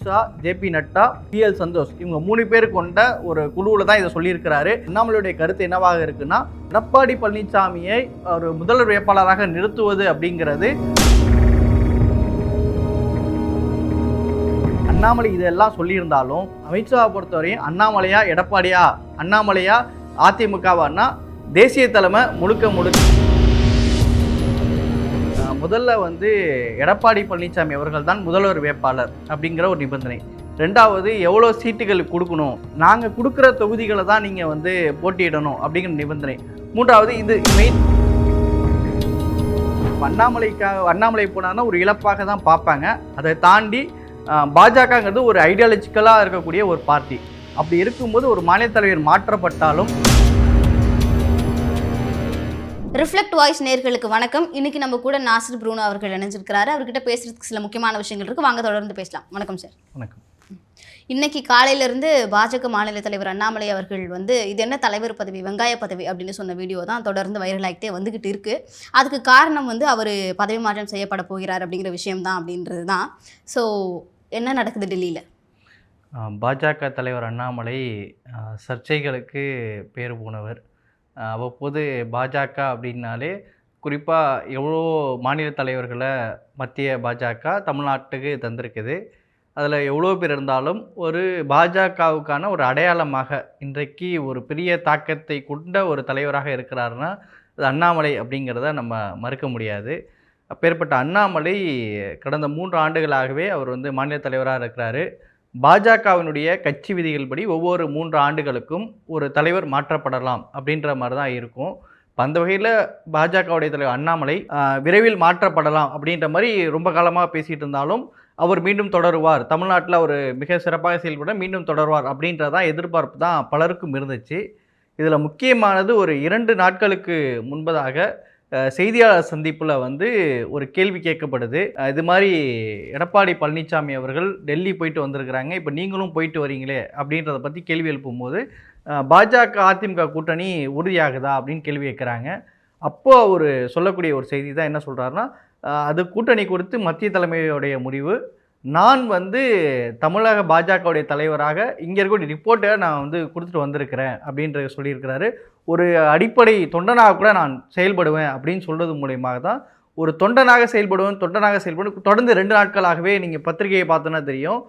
Amit Shah JP Nadda B L Santhosh. இவங்க மூணு பேர் கொண்ட ஒரு குழுவில் தான் இதை சொல்லியிருக்கிறாரு. அண்ணாமலையுடைய கருத்து என்னவாக இருக்குன்னா எடப்பாடி பழனிசாமியை ஒரு முதல்வர் வேட்பாளராக நிறுத்துவது அப்படிங்கிறது. அண்ணாமலை இதெல்லாம் சொல்லியிருந்தாலும் அமித்ஷாவை பொறுத்தவரையும் அண்ணாமலையா எடப்பாடியா? அண்ணாமலையா அதிமுகவான்னா தேசிய தலைமை முழுக்க முழுக்க முதல்ல வந்து எடப்பாடி பழனிசாமி அவர்கள் தான் முதல்வர் வேட்பாளர் அப்படிங்கிற ஒரு நிபந்தனை. ரெண்டாவது எவ்வளோ சீட்டுகள் கொடுக்கணும்? நாங்கள் கொடுக்குற தொகுதிகளை தான் நீங்கள் வந்து போட்டியிடணும் அப்படிங்கிற நிபந்தனை. மூன்றாவது இது மெயின் அண்ணாமலைக்காக அண்ணாமலை போனான்னா ஒரு இழப்பாக தான் பார்ப்பாங்க. அதை தாண்டி பாஜகங்கிறது ஒரு ஐடியாலஜிக்கலாக இருக்கக்கூடிய ஒரு பார்ட்டி அப்படி இருக்கும்போது ஒரு மாநில தலைவர் மாற்றப்பட்டாலும் ரிஃப்ளெக்ட் வாய்ஸ் நேர்களுக்கு வணக்கம். இன்னைக்கு நம்ம கூட நாசிர் ப்ரூனோ அவர்கள் இணைஞ்சிருக்கிறாரு. அவர்கிட்ட பேசுறதுக்கு சில முக்கியமான விஷயங்கள் இருக்கு. வாங்க தொடர்ந்து பேசலாம். வணக்கம் சார். வணக்கம். இன்னைக்கு காலையில இருந்து பாஜக மாநில தலைவர் அண்ணாமலை அவர்கள் வந்து இது என்ன தலைவர் பதவி வெங்காய பதவி அப்படின்னு சொன்ன வீடியோ தான் தொடர்ந்து வைரல் ஆகிட்டே வந்துகிட்டு இருக்கு. அதுக்கு காரணம் வந்து அவர் பதவி மாற்றம் செய்யப்பட போகிறார் அப்படிங்கிற விஷயம் தான் அப்படின்றது தான். ஸோ என்ன நடக்குது டெல்லியில்? பாஜக தலைவர் அண்ணாமலை சர்ச்சைகளுக்கு பேர் போனவர். அவ்வப்போது பாஜக அப்படின்னாலே குறிப்பாக எவ்வளோ மாநில தலைவர்களை மத்திய பாஜக தமிழ்நாட்டுக்கு தந்திருக்குது. அதில் எவ்வளோ பேர் இருந்தாலும் ஒரு பாஜகவுக்கான ஒரு அடையாளமாக இன்றைக்கு ஒரு பெரிய தாக்கத்தை கொண்ட ஒரு தலைவராக இருக்கிறாருன்னா அது அண்ணாமலை அப்படிங்கிறத நம்ம மறுக்க முடியாது. அப்பேற்பட்ட அண்ணாமலை கடந்த மூன்று ஆண்டுகளாகவே அவர் வந்து மாநில தலைவராக இருக்கிறாரு. பாஜகவினுடைய கட்சி விதிகள்படி ஒவ்வொரு மூன்று ஆண்டுகளுக்கும் ஒரு தலைவர் மாற்றப்படலாம் அப்படின்ற மாதிரி தான் இருக்கும். இப்போ அந்த வகையில் பாஜகவுடைய தலைவர் அண்ணாமலை விரைவில் மாற்றப்படலாம் அப்படின்ற மாதிரி ரொம்ப காலமாக பேசிகிட்டு இருந்தாலும் அவர் மீண்டும் தொடருவார். தமிழ்நாட்டில் அவர் மிக சிறப்பாக செயல்பட மீண்டும் தொடருவார் அப்படின்றதான் எதிர்பார்ப்பு தான் பலருக்கும் இருந்துச்சு. இதில் முக்கியமானது ஒரு இரண்டு நாட்களுக்கு முன்பதாக செய்தியாளர் சந்திப்பில் வந்து ஒரு கேள்வி கேட்கப்படுது. இது மாதிரி எடப்பாடி பழனிசாமி அவர்கள் டெல்லி போயிட்டு வந்திருக்கிறாங்க. இப்போ நீங்களும் போயிட்டு வரீங்களே அப்படின்றத பற்றி கேள்வி எழுப்பும்போது பாஜக அதிமுக கூட்டணி உறுதியாகுதா அப்படின்னு கேள்வி கேட்குறாங்க. அப்போது அவர் சொல்லக்கூடிய ஒரு செய்தி தான் என்ன சொல்கிறாருன்னா அது கூட்டணி குறித்து மத்திய தலைமையுடைய முடிவு. நான் வந்து தமிழக பாஜகவுடைய தலைவராக இங்கே இருக்கக்கூடிய ரிப்போர்ட்டை நான் வந்து கொடுத்துட்டு வந்திருக்கிறேன் அப்படின்ற சொல்லியிருக்கிறாரு. ஒரு அடிப்படை தொண்டனாக கூட நான் செயல்படுவேன் அப்படின்னு சொல்றது மூலயமாக தான் ஒரு தொண்டனாக செயல்படுவேன் தொண்டனாக செயல்படுவேன். தொடர்ந்து ரெண்டு நாட்களாகவே நீங்கள் பத்திரிகையை பார்த்தோன்னா தெரியும்.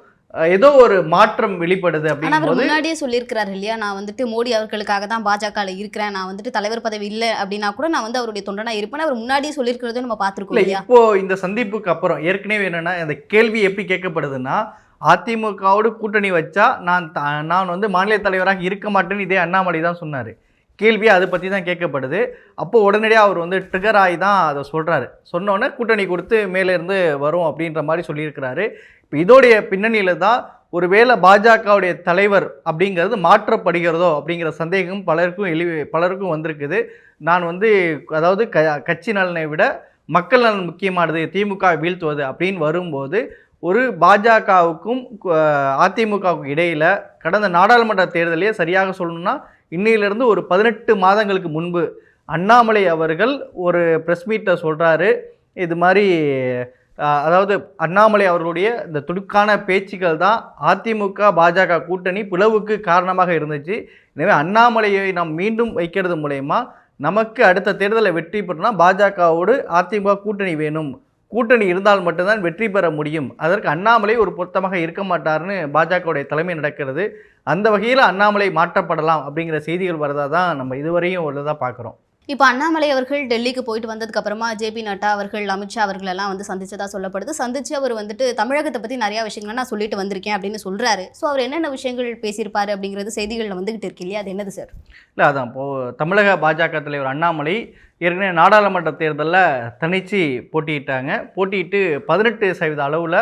ஏதோ ஒரு மாற்றம் வெளிப்படுது ஆனால் அவர் முன்னாடியே சொல்லியிருக்கிறாரு இல்லையா? நான் வந்துட்டு மோடி அவர்களுக்காக தான் பாஜகவில் இருக்கிறேன். நான் வந்துட்டு தலைவர் பதவி இல்லை அப்படின்னா கூட நான் வந்து அவருடைய தொண்டனா இருப்பேன். அவர் முன்னாடியே சொல்லியிருக்கிறதும் நம்ம பார்த்துருக்கோம் இல்லை இல்லையா? இப்போ இந்த சந்திப்புக்கு அப்புறம் ஏற்கனவே என்னன்னா அந்த கேள்வி எப்படி கேட்கப்படுதுன்னா அதிமுகவோடு கூட்டணி வச்சா நான் நான் வந்து மாநில தலைவராக இருக்க மாட்டேன்னு இதே அண்ணாமலை தான் சொன்னார். கேள்வி அதை பற்றி தான் கேட்கப்படுது. அப்போது உடனடியாக அவர் வந்து ட்ரிகர் ஆகி தான் அதை சொல்கிறாரு சொன்னோன்னே கூட்டணி கொடுத்து மேலே இருந்து வரும் அப்படின்ற மாதிரி சொல்லியிருக்கிறாரு. இப்போ இதோடைய பின்னணியில் தான் ஒருவேளை பாஜகவுடைய தலைவர் அப்படிங்கிறது மாற்றப்படுகிறதோ அப்படிங்கிற சந்தேகம் பலருக்கும் எழு பலருக்கும் வந்திருக்குது. நான் வந்து அதாவது க கட்சி நலனை விட மக்கள் நலன் முக்கியமானது திமுக வீழ்த்துவது அப்படின்னு வரும்போது ஒரு பாஜகவுக்கும் அதிமுகவுக்கும் இடையில் கடந்த நாடாளுமன்ற தேர்தலையே சரியாக சொல்லணும்னா இன்னையிலிருந்து ஒரு பதினெட்டு மாதங்களுக்கு முன்பு அண்ணாமலை அவர்கள் ஒரு ப்ரெஸ் மீட்டை சொல்கிறாரு இது மாதிரி அதாவது அண்ணாமலை அவர்களுடைய இந்த துடுக்கான பேச்சுக்கள் தான் அதிமுக பாஜக கூட்டணி பிளவுக்கு காரணமாக இருந்துச்சு. எனவே அண்ணாமலையை நாம் மீண்டும் வைக்கிறது மூலயமா நமக்கு அடுத்த தேர்தலை வெற்றி பெறணும்னா பாஜகவோடு அதிமுக கூட்டணி வேணும். கூட்டணி இருந்தால் மட்டும்தான் வெற்றி பெற முடியும். அதற்கு அண்ணாமலை ஒரு பொருத்தமாக இருக்க மாட்டார்னு பாஜகவுடைய தலைமை நடக்கிறது. அந்த வகையில் அண்ணாமலை மாற்றப்படலாம் அப்படிங்கிற செய்திகள் வரதா தான் நம்ம இதுவரையும் உள்ளதாக பார்க்குறோம். இப்போ அண்ணாமலை அவர்கள் டெல்லிக்கு போயிட்டு வந்ததுக்கு அப்புறமா ஜேபி நட்டா அவர்கள் அமித்ஷா அவர்களெல்லாம் வந்து சந்திச்சதா சொல்லப்படுது. சந்திச்சு அவர் வந்துட்டு தமிழகத்தை பத்தி நிறைய விஷயங்கள் நான் சொல்லிட்டு வந்திருக்கேன் அப்படின்னு சொல்றாரு. ஸோ அவர் என்னென்ன விஷயங்கள் பேசியிருப்பாரு அப்படிங்கிறது செய்திகளில் வந்துகிட்டு இருக்கு இல்லையா? அது என்னது சார் இல்லை அதான். இப்போது தமிழக பாஜக தலைவர் அண்ணாமலை ஏற்கனவே நாடாளுமன்ற தேர்தலில் தனிச்சு போட்டியிட்டாங்க. போட்டியிட்டு பதினெட்டு சதவீத அளவில்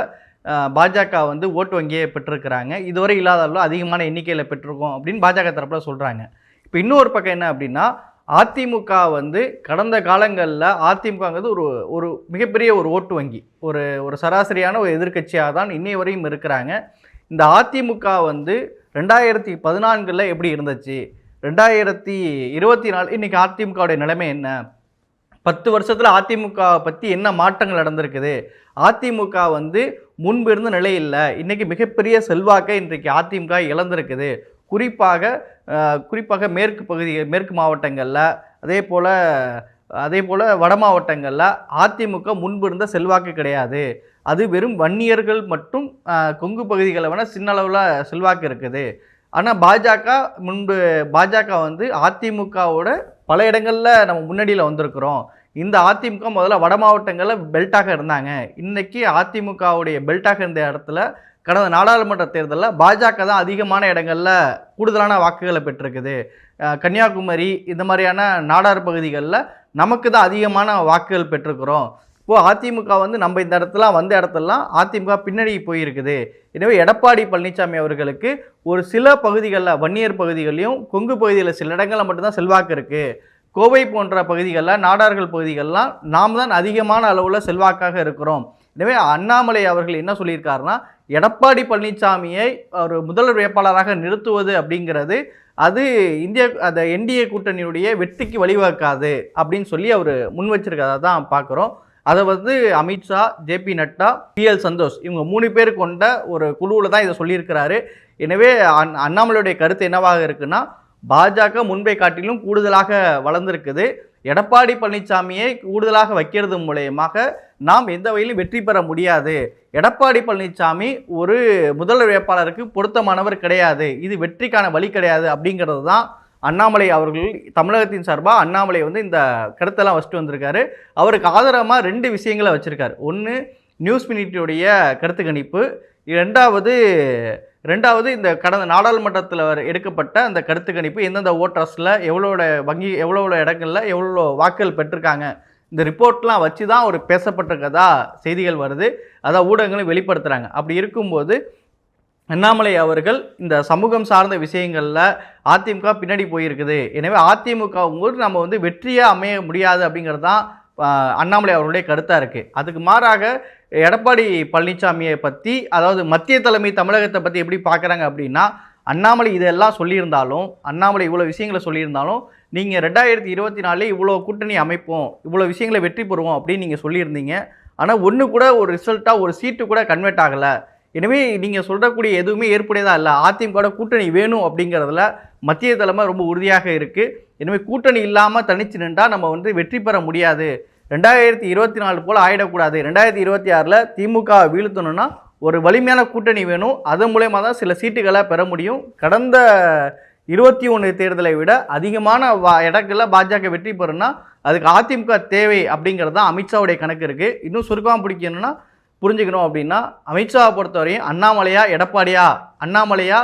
பாஜக வந்து ஓட்டு வங்கியை பெற்றிருக்கிறாங்க. இதுவரை இல்லாத அளவு அதிகமான எண்ணிக்கையில் பெற்றிருக்கோம் அப்படின்னு பாஜக தரப்பில் சொல்கிறாங்க இப்போ இன்னொரு பக்கம் என்ன அப்படின்னா அதிமுக வந்து கடந்த காலங்களில் அதிமுகங்கிறது ஒரு ஒரு மிகப்பெரிய ஒரு ஓட்டு வங்கி. ஒரு ஒரு சராசரியான ஒரு எதிர்க்கட்சியாக தான் இன்னைய வரையும் இருக்கிறாங்க. இந்த அதிமுக வந்து ரெண்டாயிரத்தி பதினான்கில் எப்படி இருந்துச்சு? ரெண்டாயிரத்தி இருபத்தி நாலு இன்றைக்கி அதிமுகவுடைய நிலைமை என்ன? பத்து வருஷத்தில் அதிமுக பற்றி என்ன மாற்றங்கள் நடந்திருக்குது? அதிமுக வந்து முன்பு இருந்த நிலையில் இன்றைக்கி மிகப்பெரிய செல்வாக்கை இன்றைக்கு அதிமுக இழந்திருக்குது. குறிப்பாக குறிப்பாக மேற்கு பகுதி மேற்கு மாவட்டங்களில் அதே போல் அதே போல் வட மாவட்டங்களில் அதிமுக முன்பு இருந்த செல்வாக்கு கிடையாது. அது வெறும் வன்னியர்கள் மற்றும் கொங்கு பகுதிகளை வேணால் சின்ன அளவில் செல்வாக்கு இருக்குது. ஆனால் பாஜக முன்பு பாஜக வந்து அதிமுகவோட பல இடங்களில் நம்ம முன்னணியில் வந்திருக்கிறோம். இந்த அதிமுக முதல்ல வட மாவட்டங்களில் பெல்ட்டாக இருந்தாங்க. இன்னைக்கு அதிமுகவுடைய பெல்ட்டாக இருந்த இடத்துல கடந்த நாடாளுமன்ற தேர்தலில் பாஜக தான் அதிகமான இடங்களில் கூடுதலான வாக்குகளை பெற்றிருக்குது. கன்னியாகுமரி இந்த மாதிரியான நாடார் பகுதிகளில் நமக்கு தான் அதிகமான வாக்குகள் பெற்றிருக்கிறோம். இப்போது அதிமுக வந்து நம்ம இந்த இடத்துல வந்த இடத்துலலாம் அதிமுக பின்னணி போயிருக்குது. எனவே எடப்பாடி பழனிசாமி அவர்களுக்கு ஒரு சில பகுதிகளில் வன்னியர் பகுதிகளையும் கொங்கு பகுதியில் சில இடங்களில் மட்டும்தான் செல்வாக்கு இருக்குது கோவை போன்ற பகுதிகளில் நாடார்கள் பகுதிகளெலாம் நாம் தான் அதிகமான அளவில் செல்வாக்காக இருக்கிறோம். எனவே அண்ணாமலை அவர்கள் என்ன சொல்லியிருக்காருன்னா எடப்பாடி பழனிசாமியை ஒரு முதல்வர் வேட்பாளராக நிறுத்துவது அப்படிங்கிறது அது இந்திய அந்த என்டிஏ கூட்டணியுடைய வெற்றிக்கு வழிவகுக்காது அப்படின்னு சொல்லி அவர் முன் வச்சிருக்கிறதா தான் பார்க்குறோம். அதை வந்து அமித்ஷா ஜேபி நட்டா பிஎல் சந்தோஷ் இவங்க மூணு பேர் கொண்ட ஒரு குழுவில் தான் இதை சொல்லியிருக்கிறாரு. எனவே அண் அண்ணாமலையுடைய கருத்து என்னவாக இருக்குன்னா பாஜக முன்பை காட்டிலும் கூடுதலாக வளர்ந்துருக்குது. எடப்பாடி பழனிசாமியை கூடுதலாக வைக்கிறது மூலயமாக நாம் எந்த வகையிலும் வெற்றி பெற முடியாது. எடப்பாடி பழனிசாமி ஒரு முதல்வர் வேட்பாளருக்கு பொருத்தமானவர் கிடையாது. இது வெற்றிக்கான வழி கிடையாது அப்படிங்கிறது தான் அண்ணாமலை அவர்கள் தமிழகத்தின் சார்பாக அண்ணாமலை வந்து இந்த கருத்தெல்லாம் வச்சுட்டு வந்திருக்காரு. அவருக்கு ஆதரமாக ரெண்டு விஷயங்களை வச்சுருக்காரு. ஒன்று நியூஸ் மினிட்டியுடைய கருத்து கணிப்பு. ரெண்டாவது ரெண்டாவது இந்த கடந்த நாடாளுமன்றத்தில் எடுக்கப்பட்ட அந்த கருத்து கணிப்பு எந்தெந்த ஓட்டர்ஸில் எவ்வளோட வங்கி எவ்வளோ இடங்களில் எவ்வளோ வாக்குகள் பெற்றிருக்காங்க இந்த ரிப்போர்ட்லாம் வச்சு தான் ஒரு பேசப்பட்டிருக்கதா செய்திகள் வருது. அதான் ஊடகங்களும் வெளிப்படுத்துகிறாங்க அப்படி இருக்கும்போது அண்ணாமலை அவர்கள் இந்த சமூகம் சார்ந்த விஷயங்களில் அதிமுக பின்னாடி போயிருக்குது. எனவே அதிமுக போது நம்ம வந்து வெற்றியாக அமைய முடியாது அப்படிங்கிறது தான் அண்ணாமலை அவருடைய கருத்தாக இருக்குது அதுக்கு மாறாக எடப்பாடி பழனிசாமியை பற்றி அதாவது மத்திய தலைமை தமிழகத்தை பற்றி எப்படி பார்க்குறாங்க அப்படின்னா அண்ணாமலை இதெல்லாம் சொல்லியிருந்தாலும் அண்ணாமலை இவ்வளோ விஷயங்களை சொல்லியிருந்தாலும் நீங்கள் ரெண்டாயிரத்தி இருபத்தி நாலில் இவ்வளோ கூட்டணி அமைப்போம் இவ்வளோ விஷயங்களை வெற்றி பெறுவோம் அப்படின்னு நீங்கள் சொல்லியிருந்தீங்க. ஆனால் ஒன்று கூட ஒரு ரிசல்ட்டாக ஒரு சீட்டு கூட கன்வெர்ட் ஆகலை. எனவே நீங்கள் சொல்கிறக்கூடிய எதுவுமே ஏற்புடையதாக இல்லை. அதிமுக கூட்டணி வேணும் அப்படிங்கிறதுல மத்திய தலைமை ரொம்ப உறுதியாக இருக்குது எனவே கூட்டணி இல்லாமல் தனிச்சு நின்றா நம்ம வந்து வெற்றி பெற முடியாது. ரெண்டாயிரத்தி இருபத்தி நாலு போல் ஆயிடக்கூடாது. ரெண்டாயிரத்தி இருபத்தி ஆறில் திமுக வீழ்த்தணும்னா ஒரு வலிமையான கூட்டணி வேணும். அதன் மூலயமா தான் சில சீட்டுகளை பெற முடியும். கடந்த இருபத்தி ஒன்று தேர்தலை விட அதிகமான வா இடங்களில் பாஜக வெற்றி பெறும்னா அதுக்கு அதிமுக தேவை அப்படிங்கிறது தான் அமித்ஷாவுடைய கணக்கு இருக்குது இன்னும் சுருக்கமாக பிடிக்கணும்னா புரிஞ்சுக்கணும் அப்படின்னா அமித்ஷாவை பொறுத்தவரையும் அண்ணாமலையா எடப்பாடியா அண்ணாமலையா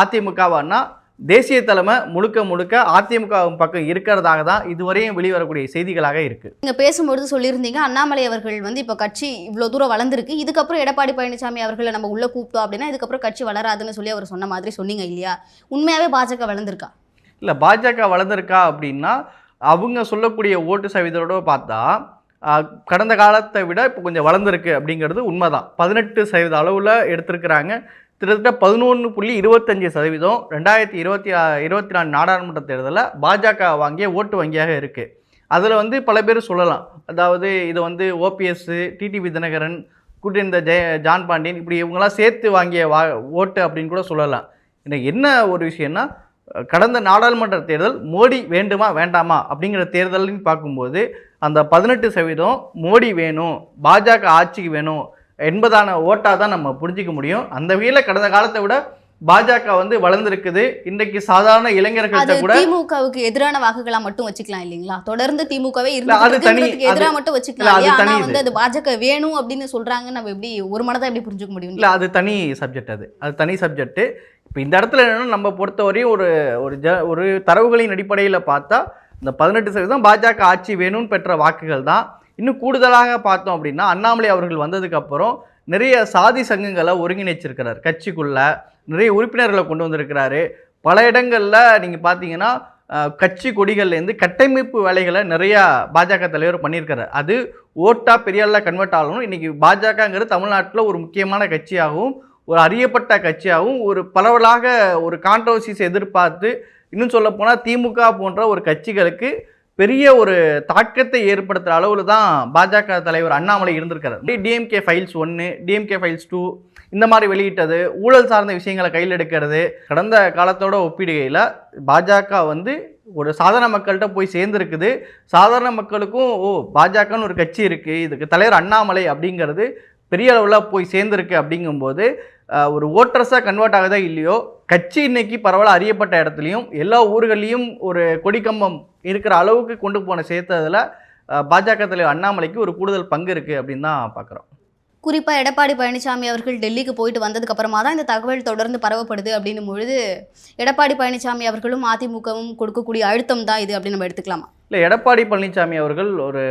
அதிமுகவான்னா தேசிய தலைமை முழுக்க முழுக்க அதிமுக பக்கம் இருக்கிறதாக தான் இதுவரையும் வெளிவரக்கூடிய செய்திகளாக இருக்குது நீங்க பேசும்பொழுது சொல்லியிருந்தீங்க அண்ணாமலை அவர்கள் வந்து இப்போ கட்சி இவ்வளோ தூரம் வளர்ந்துருக்கு. இதுக்கப்புறம் எடப்பாடி பழனிசாமி அவர்களை நம்ம உள்ள கூப்பிட்டோம் அப்படின்னா இதுக்கப்புறம் கட்சி வளராதுன்னு சொல்லி அவர் சொன்ன மாதிரி சொன்னீங்க இல்லையா? உண்மையாவே பாஜக வளர்ந்துருக்கா? இல்லை பாஜக வளர்ந்துருக்கா அப்படின்னா அவங்க சொல்லக்கூடிய ஓட்டு சதவீதத்தோட பார்த்தா கடந்த காலத்தை விட இப்போ கொஞ்சம் வளர்ந்துருக்கு அப்படிங்கிறது உண்மைதான். பதினெட்டு சதவீத அளவில் எடுத்திருக்கிறாங்க. கிட்டத்தட்ட பதினொன்று புள்ளி இருபத்தஞ்சி சதவீதம் ரெண்டாயிரத்தி இருபத்தி ஆ- இருபத்தி நாலு நாடாளுமன்ற தேர்தலில் பாஜக வாங்கிய ஓட்டு வங்கியாக இருக்குது அதில் வந்து பல பேர் சொல்லலாம். அதாவது இது வந்து ஓபிஎஸ்ஸு டிடிவி தினகரன் கூட்டியிருந்த ஜெய ஜான் பாண்டியன் இப்படி இவங்கெல்லாம் சேர்த்து வாங்கிய வா ஓட்டு அப்படின்னு கூட சொல்லலாம். எனக்கு என்ன ஒரு விஷயம்னா கடந்த நாடாளுமன்ற தேர்தல் மோடி வேண்டுமா வேண்டாமா அப்படிங்கிற தேர்தல்னு பார்க்கும்போது அந்த பதினெட்டு சதவீதம் மோடி வேணும் பாஜக ஆட்சிக்கு வேணும் என்பதான ஓட்டாக தான் நம்ம புரிஞ்சிக்க முடியும். அந்த வகையில் கடந்த காலத்தை விட பாஜக வந்து வளர்ந்துருக்குது. இன்றைக்கு சாதாரண இளைஞர்கள்ட்ட கூட திமுகவுக்கு எதிரான வாக்குகளா மட்டும் வச்சுக்கலாம் இல்லைங்களா? தொடர்ந்து திமுகவே இருந்துக்கு எதிராக மட்டும் வச்சுக்கலாம் ஆனா வந்து அது பாஜக வேணும் அப்படின்னு சொல்றாங்க நம்ம எப்படி ஒரு மனதை எப்படி புரிஞ்சுக்க முடியும்? இல்லை அது தனி சப்ஜெக்ட் அது. அது தனி சப்ஜெக்ட்டு இப்போ இந்த இடத்துல என்னன்னா நம்ம பொறுத்தவரையும் ஒரு ஒரு ஜ ஒரு தரவுகளின் அடிப்படையில் பார்த்தா இந்த பதினெட்டு சதவீதம் பாஜக ஆட்சி வேணும்னு பெற்ற வாக்குகள் தான். இன்னும் கூடுதலாக பார்த்தோம் அப்படின்னா அண்ணாமலை அவர்கள் வந்ததுக்கப்புறம் நிறைய சாதி சங்கங்களை ஒருங்கிணைச்சிருக்கிறார். கட்சிக்குள்ளே நிறைய உறுப்பினர்களை கொண்டு வந்திருக்கிறாரு. பல இடங்களில் நீங்கள் பார்த்தீங்கன்னா கட்சி கொடிகள்லேருந்து கட்டமைப்பு வேலைகளை நிறையா பாஜக தலைவர் பண்ணியிருக்காரு அது ஓட்டா பெரிய கன்வெர்ட் ஆகணும். இன்றைக்கி பாஜகங்கிறது தமிழ்நாட்டில் ஒரு முக்கியமான கட்சியாகவும் ஒரு அறியப்பட்ட கட்சியாகவும் ஒரு பரவலாக ஒரு கான்ட்ரவர்சிஸ் எதிர்பார்த்து இன்னும் சொல்லப்போனால் திமுக போன்ற ஒரு கட்சிகளுக்கு பெரிய ஒரு தாக்கத்தை ஏற்படுத்துகிற அளவில் தான் பாஜக தலைவர் அண்ணாமலை இருந்திருக்காரு. டிஎம்கே ஃபைல்ஸ் ஒன்று டிஎம்கே ஃபைல்ஸ் டூ இந்த மாதிரி வெளியிட்டது ஊழல் சார்ந்த விஷயங்களை கையில் எடுக்கிறது கடந்த காலத்தோட ஒப்பிடுகையில் பாஜக வந்து ஒரு சாதாரண மக்கள்கிட்ட போய் சேர்ந்துருக்குது. சாதாரண மக்களுக்கும் ஓ பாஜகன்னு ஒரு கட்சி இருக்குது இதுக்கு தலைவர் அண்ணாமலை அப்படிங்கிறது பெரிய அளவில் போய் சேர்ந்துருக்கு அப்படிங்கும்போது ஒரு ஓட்டர்ஸாக கன்வெர்ட் ஆகுதா இல்லையோ கட்சி இன்னைக்கு பரவலாக அறியப்பட்ட இடத்துலையும் எல்லா ஊர்கள்லையும் ஒரு கொடிக்கம்பம் இருக்கிற அளவுக்கு கொண்டு போன சேர்த்ததில் பாஜக தலைவர் அண்ணாமலைக்கு ஒரு கூடுதல் பங்கு இருக்குது அப்படின்னு தான் பார்க்குறோம் குறிப்பாக எடப்பாடி பழனிசாமி அவர்கள் டெல்லிக்கு போயிட்டு வந்ததுக்கு அப்புறமா தான் இந்த தகவல் தொடர்ந்து பரவப்படுது அப்படின்னும் பொழுது எடப்பாடி பழனிசாமி அவர்களும் அதிமுகவும் கொடுக்கக்கூடிய அழுத்தம் தான் இது அப்படின்னு நம்ம எடுத்துக்கலாமா? இல்லை எடப்பாடி பழனிசாமி அவர்கள் ஒரு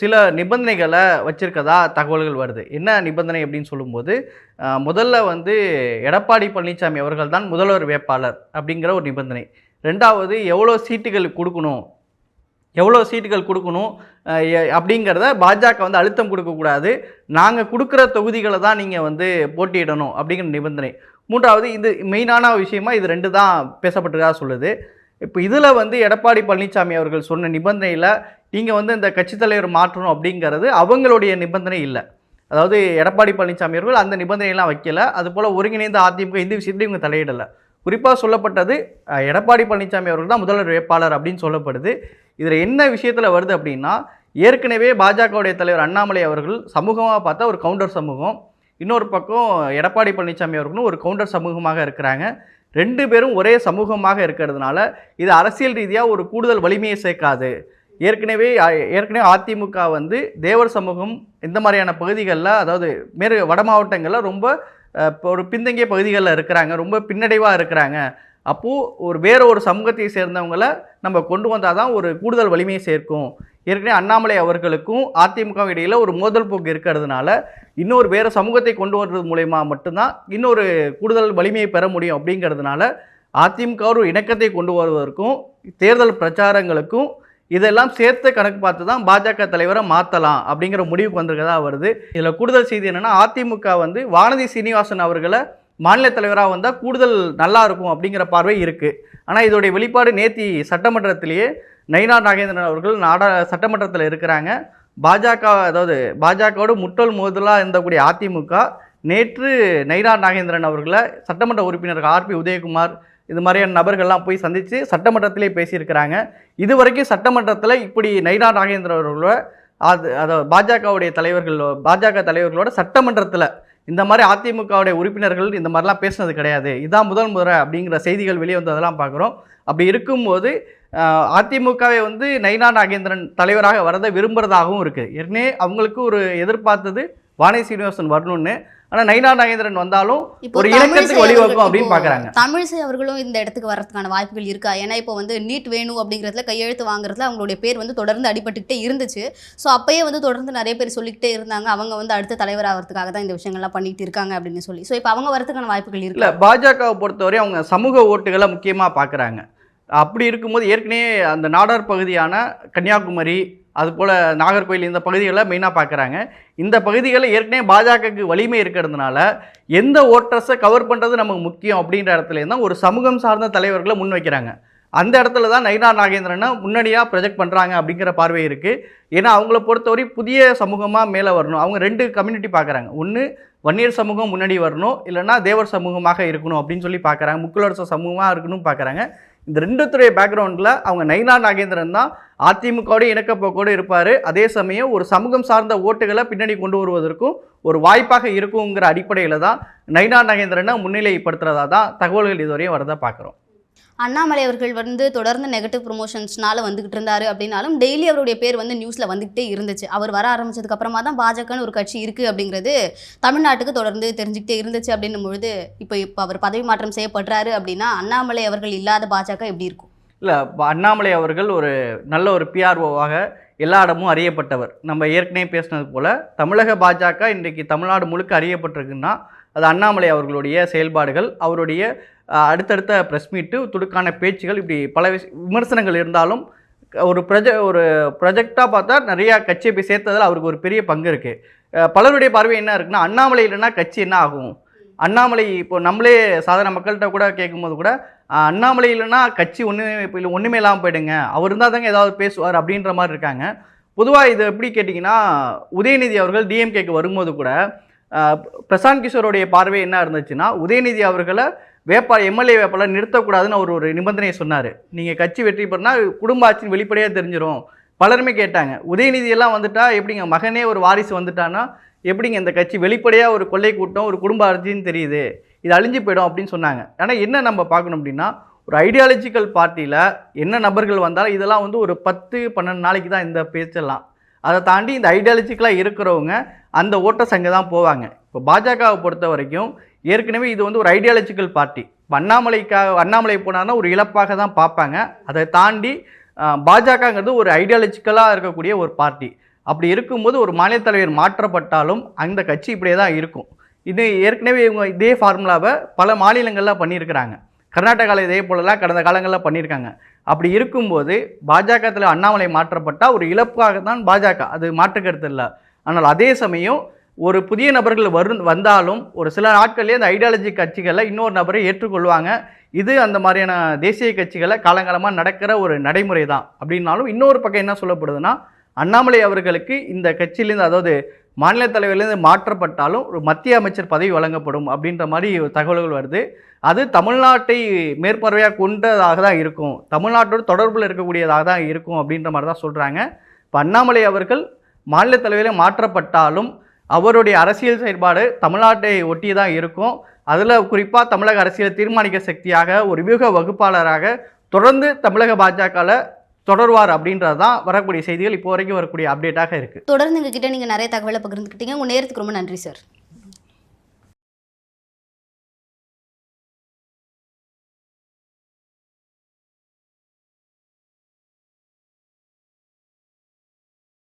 சில நிபந்தனைகளை வச்சிருக்கதா தகவல்கள் வருது. என்ன நிபந்தனை அப்படின்னு சொல்லும்போது முதல்ல வந்து எடப்பாடி பழனிசாமி அவர்கள் தான் முதல்வர் வேட்பாளர் அப்படிங்கிற ஒரு நிபந்தனை. ரெண்டாவது எவ்வளோ சீட்டுகள் கொடுக்கணும்? எவ்வளோ சீட்டுகள் கொடுக்கணும்? எ- அப்படிங்கிறத பாஜக வந்து அழுத்தம் கொடுக்கக்கூடாது நாங்கள் கொடுக்குற தொகுதிகளை தான் நீங்கள் வந்து போட்டியிடணும் அப்படிங்கிற நிபந்தனை. மூன்றாவது இது மெயினான விஷயமா இது ரெண்டு தான் பேசப்பட்டதாக சொல்லுது. இப்போ இதில் வந்து எடப்பாடி பழனிசாமி அவர்கள் சொன்ன நிபந்தனையில் நீங்கள் வந்து இந்த கட்சித் தலைவர் மாற்றணும் அப்படிங்கிறது அவங்களுடைய நிபந்தனை இல்லை. அதாவது எடப்பாடி பழனிசாமி அவர்கள் அந்த நிபந்தனையெல்லாம் வைக்கல. அதுபோல் ஒருங்கிணைந்த அதிமுக இந்த விஷயத்தையும் இவங்க தலையிடலை. குறிப்பாக சொல்லப்பட்டது எடப்பாடி பழனிசாமி அவர்கள் தான் முதல்வர் வேட்பாளர் அப்படின்னு சொல்லப்படுது. இதில் என்ன விஷயத்தில் வருது அப்படின்னா ஏற்கனவே பாஜகவுடைய தலைவர் அண்ணாமலை அவர்கள் சமூகமாக பார்த்தா ஒரு கவுண்டர் சமூகம். இன்னொரு பக்கம் எடப்பாடி பழனிசாமி அவர்களும் ஒரு கவுண்டர் சமூகமாக இருக்கிறாங்க. ரெண்டு பேரும் ஒரே சமூகமாக இருக்கிறதுனால இது அரசியல் ரீதியாக ஒரு கூடுதல் வலிமையை சேர்க்காது. ஏற்கனவே ஏற்கனவே அதிமுக வந்து தேவர் சமூகம் இந்த மாதிரியான பகுதிகளில் அதாவது மேற்கு வட மாவட்டங்களில் ரொம்ப இப்போ ஒரு பின்தங்கிய பகுதிகளில் இருக்கிறாங்க ரொம்ப பின்னடைவாக இருக்கிறாங்க. அப்போது ஒரு வேற ஒரு சமூகத்தை சேர்ந்தவங்களை நம்ம கொண்டு வந்தால் தான் ஒரு கூடுதல் வலிமையை சேர்க்கும். ஏற்கனவே அண்ணாமலை அவர்களுக்கும் அதிமுக இடையில் ஒரு மோதல் போக்கு இருக்கிறதுனால இன்னொரு வேறு சமூகத்தை கொண்டு வர்றது மூலயமா மட்டும்தான் இன்னொரு கூடுதல் வலிமையை பெற முடியும் அப்படிங்கிறதுனால அதிமுக ஒரு இணக்கத்தை கொண்டு வருவதற்கும் தேர்தல் பிரச்சாரங்களுக்கும் இதெல்லாம் சேர்த்து கணக்கு பார்த்து தான் பாஜக தலைவரை மாற்றலாம் அப்படிங்கிற முடிவுக்கு வந்திருக்கதா வருது. இதில் கூடுதல் செய்தி என்னென்னா அதிமுக வந்து வானதி சீனிவாசன் அவர்களை மாநில தலைவராக வந்தால் கூடுதல் நல்லா இருக்கும் அப்படிங்கிற பார்வை இருக்குது ஆனால் இதோடைய வெளிப்பாடு நேத்தி சட்டமன்றத்திலேயே நயினா நாகேந்திரன் அவர்கள் நாடா சட்டமன்றத்தில் இருக்கிறாங்க. பாஜக அதாவது பாஜகவோட முட்டல் மோதலாக இருந்தக்கூடிய அதிமுக நேற்று நயினா நாகேந்திரன் அவர்களை சட்டமன்ற உறுப்பினர் ஆர்பி உதயகுமார் இது மாதிரியான நபர்கள்லாம் போய் சந்தித்து சட்டமன்றத்திலே பேசியிருக்கிறாங்க. இது வரைக்கும் சட்டமன்றத்தில் இப்படி நயினா நாகேந்திரன் அவர்களோட அது அதாவது பாஜகவுடைய தலைவர்கள் பாஜக தலைவர்களோட சட்டமன்றத்தில் இந்த மாதிரி அதிமுகவுடைய உறுப்பினர்கள் இந்த மாதிரிலாம் பேசினது கிடையாது. இதான் முதல் முறை அப்படிங்கிற செய்திகள் வெளியே வந்ததெல்லாம் பார்க்குறோம். அப்படி இருக்கும்போது அதிமுகவை வந்து நயினா நாகேந்திரன் தலைவராக வரதை விரும்புகிறதாகவும் இருக்குது ஏற்கனவே அவங்களுக்கு ஒரு எதிர்பார்த்தது வாணி சீனிவாசன் வரணும்னு. ஆனால் நயினா நாகேந்திரன் வந்தாலும் இப்போ ஒரு அவர்கள் வழிவகுக்கும் அப்படின்னு இப்போ பார்க்குறாங்க தமிழிசை அவர்களும் இந்த இடத்துக்கு வர்றதுக்கான வாய்ப்புகள் இருக்கா? ஏன்னா இப்போ வந்து நீட் வேணும் அப்படிங்கிறதுல கையெழுத்து வாங்குறதுல அவங்களுடைய பேர் வந்து தொடர்ந்து அடிபட்டுக்கிட்டே இருந்துச்சு. ஸோ அப்பயே வந்து தொடர்ந்து நிறைய பேர் சொல்லிக்கிட்டே இருந்தாங்க. அவங்க வந்து அடுத்த தலைவர் ஆகிறதுக்காக தான் இந்த விஷயங்கள்லாம் பண்ணிட்டு இருக்காங்க அப்படின்னு சொல்லி. ஸோ இப்போ அவங்க வரதுக்கான வாய்ப்புகள் இருக்கு? பாஜகவை பொறுத்தவரை அவங்க சமூக ஓட்டுகளை முக்கியமாக பார்க்குறாங்க அப்படி இருக்கும்போது ஏற்கனவே அந்த நாடார் பகுதியான கன்னியாகுமரி அதுபோல் நாகர்கோயில் இந்த பகுதிகளை மெயினாக பார்க்குறாங்க இந்த பகுதிகளில் ஏற்கனவே பாஜகவுக்கு வலிமை இருக்கிறதுனால எந்த ஓட்டர்ஸை கவர் பண்ணுறது நமக்கு முக்கியம் அப்படின்ற இடத்துல தான் ஒரு சமூகம் சார்ந்த தலைவர்களை முன் வைக்கிறாங்க அந்த இடத்துல தான் நயினா நாகேந்திரனை முன்னணியாக ப்ரொஜெக்ட் பண்ணுறாங்க அப்படிங்கிற பார்வை இருக்குது ஏன்னா அவங்கள பொறுத்தவரை புதிய சமூகமாக மேலே வரணும். அவங்க ரெண்டு கம்யூனிட்டி பார்க்குறாங்க ஒன்று வன்னியர் சமூகம் முன்னாடி வரணும். இல்லைன்னா தேவர் சமூகமாக இருக்கணும் அப்படின்னு சொல்லி பார்க்குறாங்க முக்குலரச சமூகமாக இருக்கணும்னு பார்க்குறாங்க இந்த ரெண்டு துறை பேக்ரவுண்டில் அவங்க நைனா நாகேந்திரன் தான் அதிமுகவோட இணக்கப்போக்கோடு இருப்பார். அதே சமயம் ஒரு சமூகம் சார்ந்த ஓட்டுகளை பின்னணி கொண்டு வருவதற்கும் ஒரு வாய்ப்பாக இருக்குங்கிற அடிப்படையில் தான் நைனா நாகேந்திரனை முன்னிலைப்படுத்துறதா தான் தகவல்கள் இதுவரையும் வரதை பார்க்குறோம். அண்ணாமலை அவர்கள் வந்து தொடர்ந்து நெகட்டிவ் ப்ரொமோஷன்ஸ்னால வந்துகிட்டு இருந்தாரு அப்படின்னாலும் டெய்லி அவருடைய பேர் வந்து நியூஸில் வந்துகிட்டே இருந்துச்சு. அவர் வர ஆரம்பிச்சதுக்கு அப்புறமா தான் பாஜகன்னு ஒரு கட்சி இருக்கு அப்படிங்கிறது தமிழ்நாட்டுக்கு தொடர்ந்து தெரிஞ்சுக்கிட்டே இருந்துச்சு அப்படின்னும் பொழுது இப்போ இப்போ அவர் பதவி மாற்றம் செய்யப்படுறாரு அப்படின்னா அண்ணாமலை அவர்கள் இல்லாத பாஜக எப்படி இருக்கும்? இல்லை அண்ணாமலை அவர்கள் ஒரு நல்ல ஒரு பிஆர்ஓவாக எல்லா இடமும் அறியப்பட்டவர். நம்ம ஏற்கனவே பேசினது போல் தமிழக பாஜக இன்றைக்கு தமிழ்நாடு முழுக்க அறியப்பட்டிருக்குன்னா அது அண்ணாமலை அவர்களுடைய செயல்பாடுகள் அவருடைய அடுத்தடுத்த ப்ரெஸ் மீட்டு துடுக்கான பேச்சுகள் இப்படி பல விமர்சனங்கள் இருந்தாலும் ஒரு ப்ரொஜெ ஒரு ப்ரொஜெக்டாக பார்த்தா நிறையா கட்சியை போய் சேர்த்ததில் அவருக்கு ஒரு பெரிய பங்கு இருக்குது பலருடைய பார்வை என்ன இருக்குன்னா அண்ணாமலை இல்லைன்னா கட்சி என்ன ஆகும்? அண்ணாமலை இப்போ நம்மளே சாதாரண மக்கள்கிட்ட கூட கேட்கும்போது கூட ஆஹ், அண்ணாமலை இல்லைன்னா கட்சி ஒன்றுமே இப்போ இல்லை ஒன்றுமே இல்லாமல் போயிடுங்க. அவர் இருந்தால் தாங்க ஏதாவது பேசுவார் அப்படின்ற மாதிரி இருக்காங்க. பொதுவாக இது எப்படி கேட்டிங்கன்னா உதயநிதி அவர்கள் டிஎம்கேக்கு வரும்போது கூட பிரசாந்த் கிஷோருடைய பார்வை என்ன இருந்துச்சுன்னா உதயநிதி அவர்களை வேப்பா எம்எல்ஏ வேப்பாளர் நிறுத்தக்கூடாதுன்னு அவர் ஒரு நிபந்தனையை சொன்னார். நீங்கள் கட்சி வெற்றி பெறனா குடும்ப ஆட்சின்னு வெளிப்படையாக தெரிஞ்சிடும் பலருமே கேட்டாங்க. உதயநிதியெல்லாம் வந்துட்டா எப்படிங்க? மகனே ஒரு வாரிசு வந்துட்டான்னா எப்படிங்க இந்த கட்சி வெளிப்படையாக ஒரு கொள்ளை கூட்டம் ஒரு குடும்ப ஆட்சின்னு தெரியுது. இது அழிஞ்சு போயிடும் அப்படின்னு சொன்னாங்க. ஆனால் என்ன நம்ம பார்க்கணும் அப்படின்னா ஒரு ஐடியாலஜிக்கல் பார்ட்டியில் என்ன நபர்கள் வந்தாலும் இதெல்லாம் வந்து ஒரு பத்து பன்னெண்டு நாளைக்கு தான் இந்த பேச்செல்லாம் அதை தாண்டி இந்த ஐடியாலஜிக்கலாக இருக்கிறவங்க அந்த ஓட்ட சங்க தான் போவாங்க. இப்போ பாஜகவை பொறுத்த வரைக்கும் ஏற்கனவே இது வந்து ஒரு ஐடியாலஜிக்கல் பார்ட்டி அண்ணாமலைக்காக அண்ணாமலை போனார்னா ஒரு இழப்பாக தான் பார்ப்பாங்க. அதை தாண்டி பாஜகங்கிறது ஒரு ஐடியாலஜிக்கலாக இருக்கக்கூடிய ஒரு பார்ட்டி அப்படி இருக்கும்போது ஒரு மாநில தலைவர் மாற்றப்பட்டாலும் அந்த கட்சி இப்படியே தான் இருக்கும். இது ஏற்கனவே இவங்க இதே ஃபார்முலாவை பல மாநிலங்களில் பண்ணியிருக்கிறாங்க. கர்நாடகாவில் இதே போலலாம் கடந்த காலங்களில் பண்ணியிருக்காங்க. அப்படி இருக்கும்போது பாஜகத்தில் அண்ணாமலை மாற்றப்பட்டால் ஒரு இழப்பாக தான் பாஜக. அது மாற்று இல்லை. ஆனால் அதே சமயம் ஒரு புதிய நபர்கள் வரு வந்தாலும் ஒரு சில நாட்கள்லேயே அந்த ஐடியாலஜி கட்சிகளில் இன்னொரு நபரை ஏற்றுக்கொள்வாங்க. இது அந்த மாதிரியான தேசிய கட்சிகளை காலங்காலமாக நடக்கிற ஒரு நடைமுறை தான் அப்படின்னாலும் இன்னொரு பக்கம் என்ன சொல்லப்படுதுன்னா அண்ணாமலை அவர்களுக்கு இந்த கட்சியிலேருந்து அதாவது மாநில தலைவர்லேருந்து மாற்றப்பட்டாலும் ஒரு மத்திய அமைச்சர் பதவி வழங்கப்படும் அப்படின்ற மாதிரி ஒரு தகவல்கள் வருது. அது தமிழ்நாட்டை மேற்பார்வையாக கொண்டதாக தான் இருக்கும். தமிழ்நாட்டோட தொடர்பில் இருக்கக்கூடியதாக தான் இருக்கும் அப்படின்ற மாதிரி தான் சொல்கிறாங்க இப்போ அண்ணாமலை அவர்கள் மாநில தலைவரில் மாற்றப்பட்டாலும் அவருடைய அரசியல் செயல்பாடு தமிழ்நாட்டை ஒட்டி தான் இருக்கும். அதில் குறிப்பாக தமிழக அரசியலை தீர்மானிக்க சக்தியாக ஒரு வியூக வகுப்பாளராக தொடர்ந்து தமிழக பாஜகவில் தொடர்வார் அப்படின்றது தான் வரக்கூடிய செய்திகள். இப்போ வரைக்கும் வரக்கூடிய அப்டேட்டாக இருக்குது தொடர்ந்து எங்ககிட்ட நீங்கள் நிறைய தகவலை பகிர்ந்துக்கிட்டீங்க. உங்கள் நேரத்துக்கு ரொம்ப நன்றி சார்.